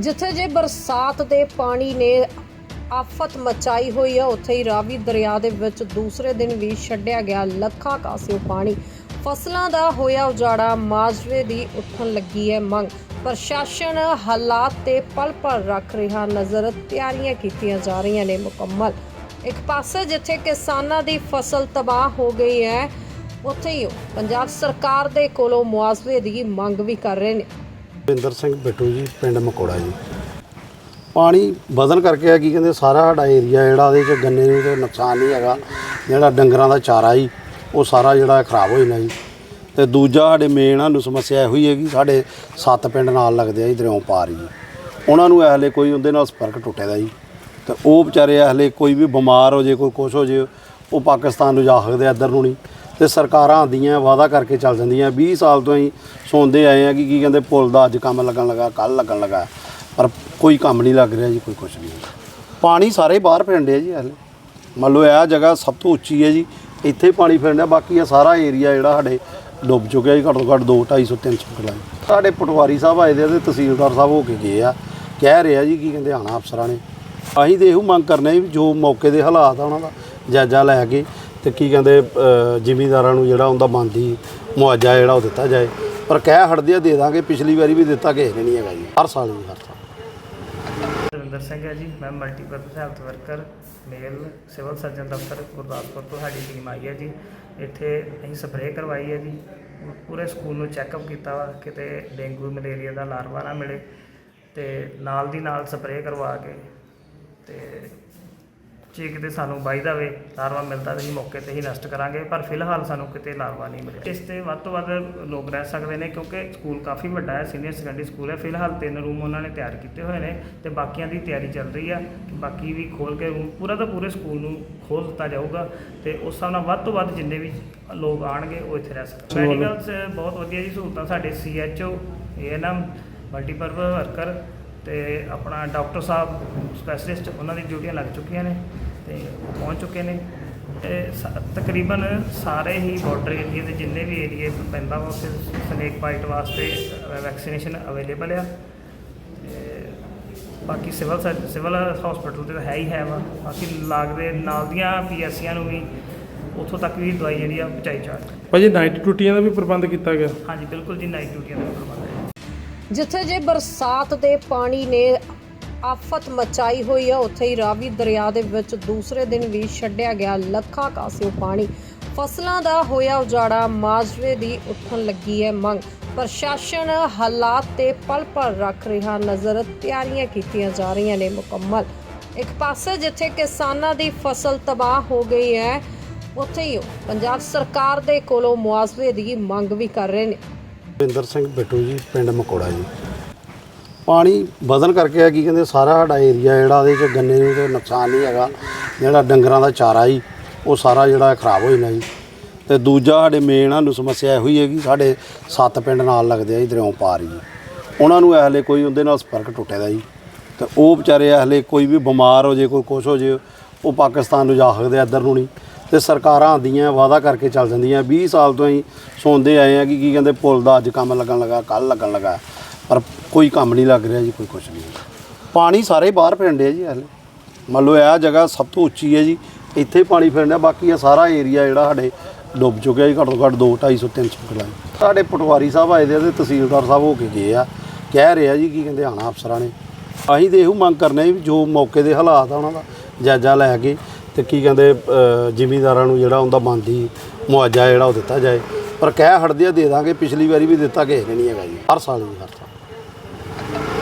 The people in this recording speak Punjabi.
ਜਿੱਥੇ ਜੇ ਬਰਸਾਤ ਦੇ ਪਾਣੀ ਨੇ ਆਫਤ ਮਚਾਈ ਹੋਈ ਹੈ ਉੱਥੇ ਹੀ ਰਾਵੀ ਦਰਿਆ ਦੇ ਵਿੱਚ ਦੂਸਰੇ ਦਿਨ ਵੀ ਛੱਡਿਆ ਗਿਆ ਲੱਖਾਂ ਕਾਸਿਓ ਪਾਣੀ। ਫਸਲਾਂ ਦਾ ਹੋਇਆ ਉਜਾੜਾ ਮਾਜਰੇ ਦੀ ਉੱਠਣ ਲੱਗੀ ਹੈ ਮੰਗ। ਪ੍ਰਸ਼ਾਸਨ ਹਾਲਾਤ ਤੇ ਪਲ ਪਲ ਰੱਖ ਰਿਹਾ ਨਜ਼ਰ, ਤਿਆਰੀਆਂ ਕੀਤੀਆਂ ਜਾ ਰਹੀਆਂ ਨੇ ਮੁਕੰਮਲ। ਇੱਕ ਪਾਸੇ ਜਿੱਥੇ ਕਿਸਾਨਾਂ ਦੀ ਫਸਲ ਤਬਾਹ ਹੋ ਗਈ ਹੈ, ਉੱਥੇ ਹੀ ਉਹ ਪੰਜਾਬ ਸਰਕਾਰ ਦੇ ਕੋਲੋਂ ਮੁਆਵਜ਼ੇ ਦੀ ਮੰਗ ਵੀ ਕਰ ਰਹੇ ਨੇ। ਬਿੰਦਰ ਸਿੰਘ ਬਿੱਟੂ ਜੀ ਪਿੰਡ ਮਕੋੜਾ ਜੀ। ਪਾਣੀ ਵਧਣ ਕਰਕੇ ਆ ਕੀ ਕਹਿੰਦੇ ਸਾਰਾ ਸਾਡਾ ਏਰੀਆ ਜਿਹੜਾ ਉਹਦੇ ਚ ਗੰਨੇ ਨੂੰ ਤੇ ਨੁਕਸਾਨ ਨਹੀਂ ਹੈਗਾ ਜਿਹੜਾ ਡੰਗਰਾਂ ਦਾ ਚਾਰਾ ਜੀ ਉਹ ਸਾਰਾ ਜਿਹੜਾ ਖਰਾਬ ਹੋ ਜਾਣਾ ਜੀ। ਤੇ ਦੂਜਾ ਸਾਡੇ ਮੇਨ ਸਾਨੂੰ ਸਮੱਸਿਆ ਇਹੋ ਹੀ ਹੈਗੀ ਸਾਡੇ ਸੱਤ ਪਿੰਡ ਨਾਲ ਲੱਗਦੇ ਆ ਜੀ ਦਰਿਆਓਂ ਪਾਰ ਜੀ। ਉਹਨਾਂ ਨੂੰ ਹਲੇ ਕੋਈ ਉਹਦੇ ਨਾਲ ਸੰਪਰਕ ਟੁੱਟੇ ਦਾ ਜੀ। ਤੇ ਉਹ ਵਿਚਾਰੇ ਹਲੇ ਕੋਈ ਵੀ ਬਿਮਾਰ ਹੋ ਜੇ ਕੋਈ ਕੁਛ ਹੋ ਜੇ ਉਹ ਪਾਕਿਸਤਾਨ ਨੂੰ ਜਾ ਸਕਦੇ ਆ, ਇੱਧਰ ਨੂੰ ਨਹੀਂ। ਤੇ ਸਰਕਾਰਾਂ ਆਉਂਦੀਆਂ ਵਾਅਦਾ ਕਰਕੇ ਚੱਲ ਜਾਂਦੀਆਂ। 20 ਸਾਲ ਤੋਂ ਹੀ ਸੁਣਦੇ ਆਏ ਆ ਕਿ ਕੀ ਕਹਿੰਦੇ, ਪੁਲ ਦਾ ਅੱਜ ਕੰਮ ਲੱਗਣ ਲੱਗਾ ਕੱਲ ਲੱਗਣ ਲੱਗਾ। ਪਰ ਕੋਈ ਕੰਮ ਨਹੀਂ ਲੱਗ ਰਿਹਾ ਜੀ, ਕੋਈ ਕੁਛ ਨਹੀਂ। ਪਾਣੀ ਸਾਰੇ ਬਾਹਰ ਪੈਂਦੇ ਆ ਜੀ ਹਲੇ ਮੰਨ ਲਓ ਇਹ ਜਗ੍ਹਾ ਸਭ ਤੋਂ ਉੱਚੀ ਹੈ ਜੀ। ਇੱਥੇ ਹੀ ਪਾਣੀ ਪੈਂਦਾ ਬਾਕੀ ਇਹ ਸਾਰਾ ਏਰੀਆ ਜਿਹੜਾ ਸਾਡੇ ਡੁੱਬ ਚੁੱਕਿਆ ਜੀ, ਘੱਟੋ ਘੱਟ 2 250 300 ਕਿਲਾ ਸਾਡੇ ਪਟਵਾਰੀ ਸਾਹਿਬ ਆਏ ਦੇ ਆ ਤੇ ਤਹਿਸੀਲਦਾਰ ਸਾਹਿਬ ਹੋ ਕੇ ਗਏ ਆ। ਕਹਿ ਰਿਹਾ ਜੀ, ਕੀ ਕਹਿੰਦੇ ਆਣਾ ਅਫਸਰਾਂ ਨੇ। ਅਸੀਂ ਤੇ ਇਹੋ ਮੰਗ ਕਰਨੇ ਵੀ ਜੋ ਮੌਕੇ ਦੇ ਹਾਲਾਤ ਆ ਉਹਨਾਂ ਦਾ, ਜਾਇਜ਼ਾ ਲੈ ਕੇ ਤੇ ਕੀ ਕਹਿੰਦੇ ਅ, ਜ਼ਿਮੀਂਦਾਰਾਂ ਨੂੰ ਜਿਹੜਾ ਉਹਦਾ ਬਣਦੀ ਮੁਆਵਜ਼ਾ ਜਿਹੜਾ ਉਹ ਦਿੱਤਾ ਜਾਏ। ਪਰ ਕਹਿ ਹਟਦੇ ਆ ਦੇ ਦਾਂਗੇ ਪਿਛਲੀ ਵਾਰੀ ਵੀ ਦਿੱਤਾ ਕਿਸੇ ਨੇ ਨਹੀਂ ਹੈਗਾ ਜੀ। ਹਰ ਸਾਲ ਜੀ ਹਰ ਸਾਲ। ਰਵਿੰਦਰ ਸਿੰਘ ਹੈ ਜੀ ਮੈਂ multipurpose health worker male civil surgeon ਦਫ਼ਤਰ ਗੁਰਦਾਸਪੁਰ ਤੋਂ ਸਾਡੀ ਟੀਮ ਆਈ ਹੈ ਜੀ। ਇੱਥੇ ਅਸੀਂ ਸਪਰੇਅ ਕਰਵਾਈ ਹੈ ਜੀ। ਪੂਰੇ ਸਕੂਲ ਨੂੰ ਚੈੱਕਅਪ ਕੀਤਾ ਵਾ ਕਿਤੇ ਡੇਂਗੂ ਮਲੇਰੀਆ ਦਾ ਲਾਰਵਾ ਨਾ ਮਿਲੇ ਤੇ ਨਾਲ ਦੀ ਨਾਲ ਸਪਰੇਅ ਕਰਵਾ ਕੇ ਤੇ ਜੇ ਕਿਤੇ ਸਾਨੂੰ ਵਾਈਦਾ ਵੇ ਲਾਰਵਾ ਮਿਲਦਾ ਤਾਂ ਅਸੀਂ ਮੌਕੇ ਤੇ ਹੀ ਨਸ਼ਟ ਕਰਾਂਗੇ ਪਰ ਫਿਲਹਾਲ ਸਾਨੂੰ ਕਿਤੇ ਲਾਰਵਾ ਨਹੀਂ ਮਿਲਿਆ। ਇਸ ਤੇ ਵੱਧ ਤੋਂ ਵੱਧ ਲੋਕ ਰਹਿ ਸਕਦੇ ਨੇ ਕਿਉਂਕਿ ਸਕੂਲ ਕਾਫੀ ਵੱਡਾ ਹੈ ਸੀਨੀਅਰ ਸੈਕੰਡਰੀ ਸਕੂਲ ਹੈ। ਫਿਲਹਾਲ ਤਿੰਨ ਰੂਮ ਉਹਨਾਂ ਨੇ ਤਿਆਰ ਕੀਤੇ ਹੋਏ ਨੇ ਤੇ ਬਾਕੀਆਂ ਦੀ ਤਿਆਰੀ ਚੱਲ ਰਹੀ ਆ। ਕਿ ਬਾਕੀ ਵੀ ਖੋਲ ਕੇ room ਪੂਰਾ ਦਾ ਪੂਰੇ ਸਕੂਲ ਨੂੰ ਖੋਲ ਦਿੱਤਾ ਜਾਊਗਾ ਤੇ ਉਸ ਹਿਸਾਬ ਨਾਲ ਵੱਧ ਤੋਂ ਵੱਧ ਜਿੰਨੇ ਵੀ ਲੋਕ ਆਣਗੇ ਉਹ ਇੱਥੇ ਰਹਿ ਸਕਦੇ ਮੈਡੀਕਲ ਬਹੁਤ ਵਧੀਆ ਜੀ ਸਹੂਲਤਾਂ ਸਾਡੇ ਸੀਐਚਓ ਏਐਨਐਮ ਮਲਟੀਪਰਪਸ ਵਰਕਰ ਤੇ ਆਪਣਾ ਡਾਕਟਰ ਸਾਹਿਬ ਸਪੈਸ਼ਲਿਸਟ ਉਹਨਾਂ ਦੀ ਡਿਊਟੀਆਂ ਲੱਗ ਚੁੱਕੀਆਂ ਨੇ ਤੇ ਉਹ ਪਹੁੰਚ ਚੁੱਕੇ ਨੇ। ਤੇ ਸ- ਤਕਰੀਬਨ ਸਾਰੇ ਹੀ ਬਾਰਡਰ ਏਰੀਏ ਦੇ ਜਿੰਨੇ ਵੀ ਏਰੀਏ ਪੈਂਦਾ ਵਾ ਉੱਥੇ ਸਨੇਕ ਬਾਈਟ ਵਾਸਤੇ ਵੈਕਸੀਨੇਸ਼ਨ ਅਵੇਲੇਬਲ ਆ। ਤੇ ਬਾਕੀ ਸਿਵਲ ਸਰ- ਸਿਵਲ ਹਸਪੀਟਲ ਤੇ ਤਾਂ ਹੈ ਹੀ ਹੈ ਵਾ। ਬਾਕੀ ਲਾਗਦੇ ਨਾਲ ਦੀਆਂ ਪੀਐਸਸੀਆਂ ਨੂੰ ਵੀ ਉੱਥੋਂ ਤੱਕ ਵੀ ਦਵਾਈ ਜਿਹੜੀ ਆ ਪਹੁੰਚਾਈ ਜਾ ਰਹੀ ਹੈ। ਭਾਜੀ ਨਾਈਟ ਡਿਊਟੀਆਂ ਦਾ ਵੀ ਪ੍ਰਬੰਧ ਕੀਤਾ ਗਿਆ। ਹਾਂਜੀ ਬਿਲਕੁਲ ਜੀ ਨਾਈਟ ਡਿਊਟੀਆਂ ਦਾ ਪ੍ਰਬੰਧ ਹੈ। ਜਿੱਥੇ ਜੇ ਬਰਸਾਤ ਦੇ ਪਾਣੀ ਨੇ ਆਫਤ ਮਚਾਈ ਹੋਈ ਹੈ ਉੱਥੇ ਹੀ ਰਾਵੀ ਦਰਿਆ ਦੇ ਵਿੱਚ ਦੂਸਰੇ ਦਿਨ ਵੀ ਛੱਡਿਆ ਗਿਆ ਲੱਖਾਂ ਕਾਸਿਓ ਪਾਣੀ। ਫਸਲਾਂ ਦਾ ਹੋਇਆ ਉਜਾੜਾ ਮਾਜਰੇ ਦੀ ਉੱਠਣ ਲੱਗੀ ਹੈ ਮੰਗ। ਪ੍ਰਸ਼ਾਸਨ ਹਾਲਾਤ ਤੇ ਪਲ ਪਲ ਰੱਖ ਰਿਹਾ ਨਜ਼ਰ, ਤਿਆਰੀਆਂ ਕੀਤੀਆਂ ਜਾ ਰਹੀਆਂ ਨੇ ਮੁਕੰਮਲ। ਇੱਕ ਪਾਸੇ ਜਿੱਥੇ ਕਿਸਾਨਾਂ ਦੀ ਫਸਲ ਤਬਾਹ ਹੋ ਗਈ ਹੈ, ਉੱਥੇ ਹੀ ਉਹ ਪੰਜਾਬ ਸਰਕਾਰ ਦੇ ਕੋਲੋਂ ਮੁਆਵਜ਼ੇ ਦੀ ਮੰਗ ਵੀ ਕਰ ਰਹੇ ਨੇ। ਬਿੰਦਰ ਸਿੰਘ ਬਿੱਟੂ ਜੀ ਪਿੰਡ ਮਕੋੜਾ ਜੀ। ਪਾਣੀ ਵਧਣ ਕਰਕੇ ਆ ਕੀ ਕਹਿੰਦੇ ਸਾਰਾ ਸਾਡਾ ਏਰੀਆ ਜਿਹੜਾ ਉਹਦੇ ਚ ਗੰਨੇ ਨੂੰ ਤੇ ਨੁਕਸਾਨ ਨਹੀਂ ਹੈਗਾ ਜਿਹੜਾ ਡੰਗਰਾਂ ਦਾ ਚਾਰਾ ਜੀ ਉਹ ਸਾਰਾ ਜਿਹੜਾ ਖਰਾਬ ਹੋ ਜਾਂਦਾ ਜੀ। ਤੇ ਦੂਜਾ ਸਾਡੇ ਮੇਨ ਸਾਨੂੰ ਸਮੱਸਿਆ ਇਹੋ ਹੀ ਹੈਗੀ ਸਾਡੇ ਸੱਤ ਪਿੰਡ ਨਾਲ ਲੱਗਦੇ ਆ ਜੀ ਦਰਿਆਓਂ ਪਾਰ ਜੀ। ਉਹਨਾਂ ਨੂੰ ਇਹ ਹਲੇ ਕੋਈ ਉਹਦੇ ਨਾਲ ਸੰਪਰਕ ਟੁੱਟਿਆ ਦਾ ਜੀ। ਤੇ ਉਹ ਵਿਚਾਰੇ ਹਲੇ ਕੋਈ ਵੀ ਬਿਮਾਰ ਹੋ ਜੇ ਕੋਈ ਕੁਛ ਹੋ ਜੇ ਉਹ ਪਾਕਿਸਤਾਨ ਨੂੰ ਜਾ ਸਕਦੇ ਆ, ਇੱਧਰ ਨੂੰ ਨਹੀਂ। ਤੇ ਸਰਕਾਰਾਂ ਆਉਂਦੀਆਂ ਵਾਅਦਾ ਕਰਕੇ ਚੱਲ ਜਾਂਦੀਆਂ। 20 ਸਾਲ ਤੋਂ ਹੀ ਸੁਣਦੇ ਆਏ ਆ ਕਿ ਕੀ ਕਹਿੰਦੇ, ਪੁਲ ਦਾ ਅੱਜ ਕੰਮ ਲੱਗਣ ਲੱਗਾ ਕੱਲ ਲੱਗਣ ਲੱਗਾ। ਪਰ ਕੋਈ ਕੰਮ ਨਹੀਂ ਲੱਗ ਰਿਹਾ ਜੀ, ਕੋਈ ਕੁਛ ਨਹੀਂ। ਪਾਣੀ ਸਾਰੇ ਬਾਹਰ ਪੈਂਦੇ ਆ ਜੀ ਹਲੇ। ਮੰਨ ਲਓ ਇਹ ਜਗ੍ਹਾ ਸਭ ਤੋਂ ਉੱਚੀ ਹੈ ਜੀ, ਇੱਥੇ ਹੀ ਪਾਣੀ ਪੈਂਦਾ ਬਾਕੀ ਇਹ ਸਾਰਾ ਏਰੀਆ ਜਿਹੜਾ ਸਾਡੇ ਡੁੱਬ ਚੁੱਕਿਆ ਜੀ, ਘੱਟੋ ਘੱਟ 2 250 300 ਕਿਲਾ। ਸਾਡੇ ਪਟਵਾਰੀ ਸਾਹਿਬ ਆਏ ਦੇ ਆ ਤੇ ਤਹਿਸੀਲਦਾਰ ਸਾਹਿਬ ਹੋ ਕੇ ਗਏ ਆ। ਕਹਿ ਰਿਹਾ ਜੀ, ਕੀ ਕਹਿੰਦੇ ਆਣਾ ਅਫਸਰਾਂ ਨੇ। ਅਸੀਂ ਤੇ ਇਹੋ ਮੰਗ ਕਰਨੇ ਵੀ ਜੋ ਮੌਕੇ ਦੇ ਹਾਲਾਤ ਆ ਉਹਨਾਂ ਦਾ, ਜਾਇਜ਼ਾ ਲੈ ਕੇ ਤੇ ਕੀ ਕਹਿੰਦੇ ਅ, ਜ਼ਿਮੀਂਦਾਰਾਂ ਨੂੰ ਜਿਹੜਾ ਉਹਦਾ ਬਣਦੀ ਮੁਆਵਜ਼ਾ ਜਿਹੜਾ ਉਹ ਦਿੱਤਾ ਜਾਏ। ਪਰ ਕਹਿ ਹਟਦੇ ਆ ਦੇ ਦਾਂਗੇ ਪਿਛਲੀ ਵਾਰੀ ਵੀ ਦਿੱਤਾ ਕਿਸੇ ਨੇ ਨਹੀਂ ਹੈਗਾ ਜੀ। ਹਰ ਸਾਲ ਜੀ ਹਰ